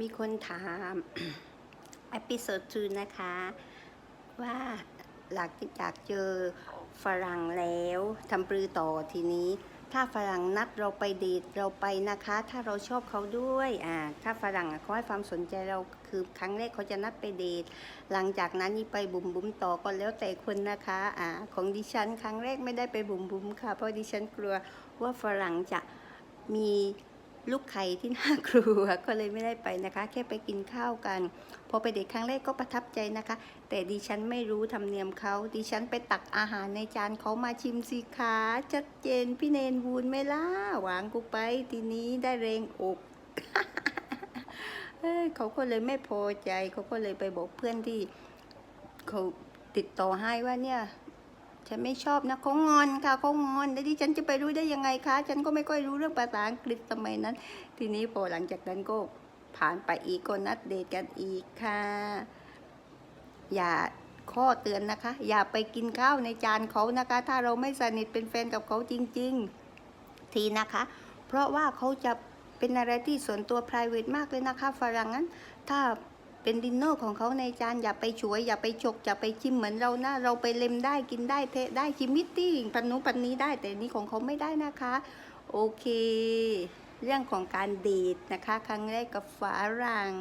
มีคนถามเอพิโซด2นะคะ ว่าหลังจากเจอฝรั่งแล้วทำปรือต่อทีนี้ ถ้าฝรั่งนัดเราไปเดทเราไปนะคะ ถ้าเราชอบเขาด้วยอ่าถ้าฝรั่งเขาให้ความสนใจเราคือครั้งแรกเขาจะนัดไปเดทหลังจากนั้นนี่ไปบุ๋มบุ๋มต่อก็แล้วแต่คนนะคะอ่าของดิฉันครั้งแรกไม่ได้ไปบุ๋มบุ๋มค่ะ เพราะดิฉันกลัวว่าฝรั่งจะมี ลูกไข่ที่น่ากลัวก็เลยไม่ได้ไปนะคะ แค่ไปกินข้าวกัน พอไปเดทครั้งแรกก็ประทับใจนะคะ แต่ดิฉันไม่รู้ธรรมเนียมเขาดิฉันไปตักอาหารในจานเขามาชิมสิคะชัดเจนพี่เนนวูนไหม่ล่ะหวางกูไปทีนี้ได้แรงอกเอเขาก็เลยไม่พอใจเขาก็เลยไปบอกเพื่อนที่เขาติดต่อให้ว่าเนี่ย ฉันไม่ชอบนะเขางอนค่ะเขางอนแล้วดิฉันจะไปรู้ได้ยังไงคะ ฉันก็ไม่ค่อยรู้เรื่องภาษาอังกฤษสมัยนั้น ทีนี้พอหลังจากนั้นก็ผ่านไปอีกก็นัดเดทกันอีกค่ะ อย่าข้อเตือนนะคะ อย่าไปกินข้าวในจานเขานะคะ ถ้าเราไม่สนิทเป็นแฟนกับเขาจริง ๆ ทีนะคะ เพราะว่าเขาจะเป็นอะไรที่ส่วนตัว private มากเลยนะคะฝรั่งนั้น ถ้า เป็นดินเนอร์ของเขาในจานอย่าไปฉวยอย่าไปฉกอย่าไปชิมเหมือนเรานะ เราไปเล็มได้กินได้เทะได้ชิมมิตตี้ปันนู้ปันนี้ได้แต่นี่ของเขาไม่ได้นะคะ โอเค เรื่องของการเดทนะคะ ครั้งแรกกับฝรั่ง